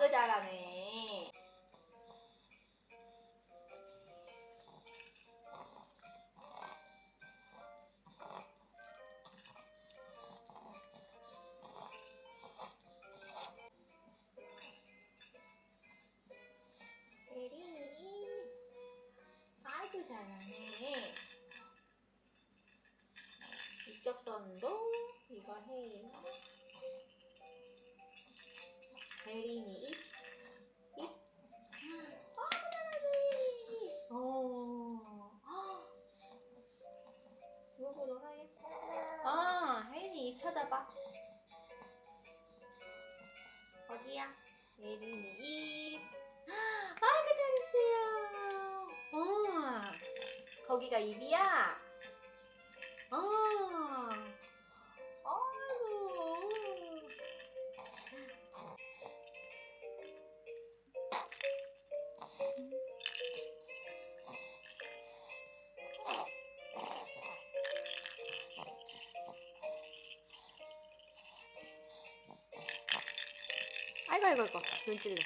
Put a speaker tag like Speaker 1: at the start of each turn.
Speaker 1: 진짜 잘하네. 에린이 아주 잘하네. 이쪽 손도 에린이 입, 입. 아, 잘하네. 오. 누구도 하겠다. 아, 혜린이 입 찾아봐. 어디야? 예린이 입. 아, 그 잘했어요. 어, 거기가 입이야. 어. 아이고 아이고 아이고 눈 찔려.